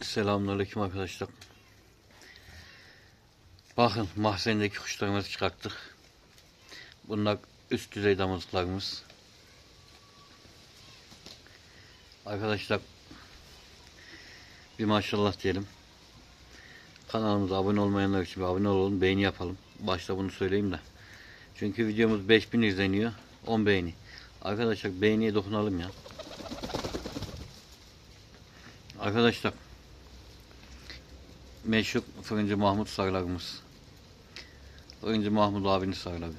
Selamünaleyküm arkadaşlar. Bakın mahzendeki kuşlarımızı çıkarttık. Bunlar üst düzey damızlıklarımız. Arkadaşlar bir maşallah diyelim. Kanalımıza abone olmayanlar için abone olalım, beğeni yapalım. Başta bunu söyleyeyim de. Çünkü videomuz 5000 izleniyor. 10 beğeni. Arkadaşlar beğeniye dokunalım ya. Arkadaşlar meşhur Fırıncı Mahmut sarılarımız. Fırıncı Mahmut abinin sarıları.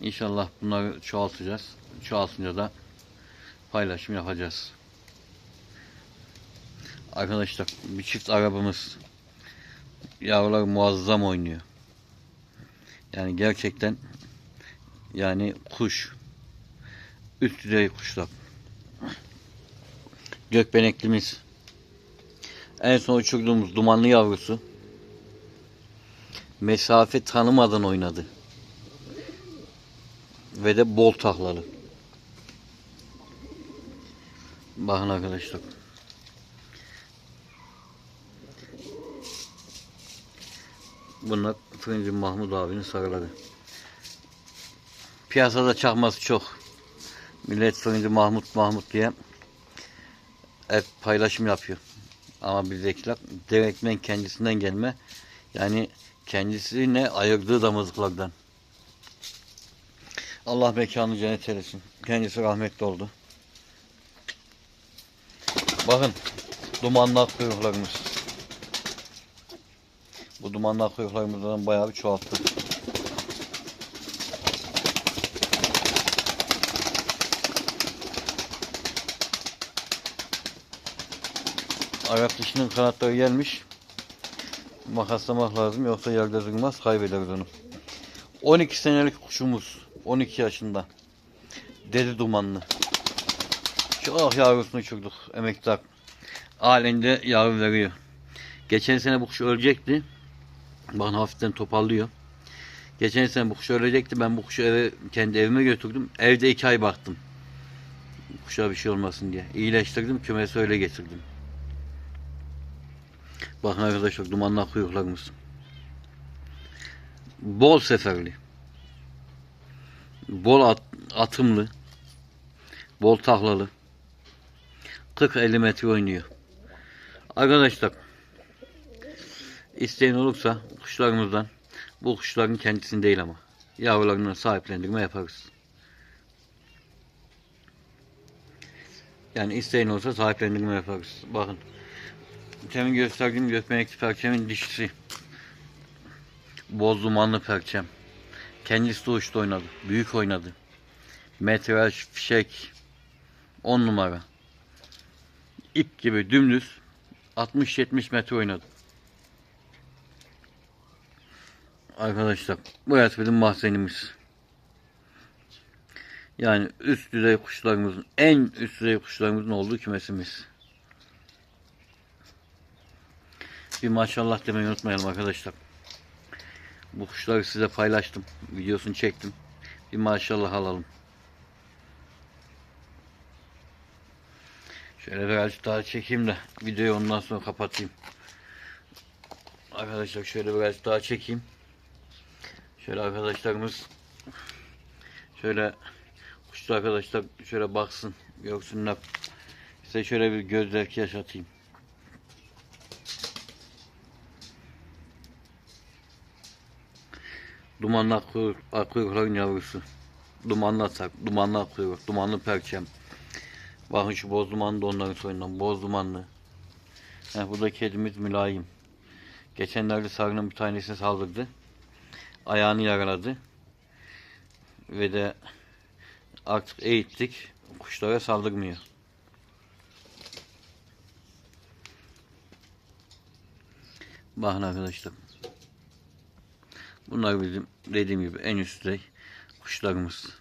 İnşallah bunları çoğaltacağız. Çoğaltınca da paylaşım yapacağız. Arkadaşlar bir çift arabamız yavrular muazzam oynuyor. Yani gerçekten yani kuş üst düzey kuşlar. Gökbeneklimiz en son uçurduğumuz dumanlı yavrusu mesafe tanımadan oynadı. Ve de bol taklalı. Bakın arkadaşlar. Bunlar Fırıncı Mahmut abinin sarıları. Piyasada çakması çok. Millet Fırıncı Mahmut Mahmut diye hep paylaşım yapıyor. Ama bizdekiler direktmen kendisinden gelme. Yani kendisine ayırdığı damızlıklardan. Allah mekanı cennet eylesin. Kendisi rahmetli oldu. Bakın dumanlı ak kuyruklarımız. Bu dumanlı ak kuyruklarımızdan bayağı bir çoğalttık. Ayak dişinin kanatları gelmiş. Makaslamak lazım yoksa yerde durmaz kaybederiz onu. 12 senelik kuşumuz. 12 yaşında. Deli dumanlı. Çok yavrusunu uçurduk emektar. Halinde yavru veriyor. Geçen sene bu kuş ölecekti. Bakın hafiften topallıyor. Geçen sene bu kuş ölecekti. Ben bu kuşu eve, kendi evime götürdüm. Evde iki ay baktım. Kuşa bir şey olmasın diye. İyileştirdim. Kümesi öyle getirdim. Bakın arkadaşlar dumanlı kuyruklarımız. Bol seferli. Bol at, atımlı. Bol taklalı. 40-50 metre oynuyor. Arkadaşlar isteyen olursa kuşlarımızdan bu kuşların kendisini değil ama yavrularını sahiplendirme yaparız. Yani isteyen olursa sahiplendirme yaparız. Bakın Temin gösterdiğim gökbenekli perçemin dişisi. Boz dumanlı perçem. Kendisi de uçta oynadı. Büyük oynadı. Metraj, fişek. 10 numara. İp gibi dümdüz 60-70 metre oynadı. Arkadaşlar bu bizim mahzenimiz. Yani üst düzey kuşlarımızın en üst düzey kuşlarımızın olduğu kümesimiz. Bir maşallah demeyi unutmayalım arkadaşlar. Bu kuşları size paylaştım. Videosunu çektim. Bir maşallah alalım. Şöyle birazcık daha çekeyim de videoyu ondan sonra kapatayım. Arkadaşlar şöyle birazcık daha çekeyim. Şöyle arkadaşlarımız şöyle kuşlu arkadaşlar şöyle baksın görsünler. Size şöyle bir gözlerki yaşatayım. Dumanlı akkuyruk, akkuyrukların yavrusu. Dumanlı atak, dumanlı akkuyruk, dumanlı perçem. Bakın şu boz dumanlı da onların soyundan. Boz dumanlı. Heh, bu da kedimiz mülayim. Geçenlerde sarının bir tanesini saldırdı. Ayağını yaraladı. Ve de artık eğittik. Kuşlara saldırmıyor. Bakın arkadaşlar. Bunlar bizim dediğim gibi en üst düzey kuşlarımız.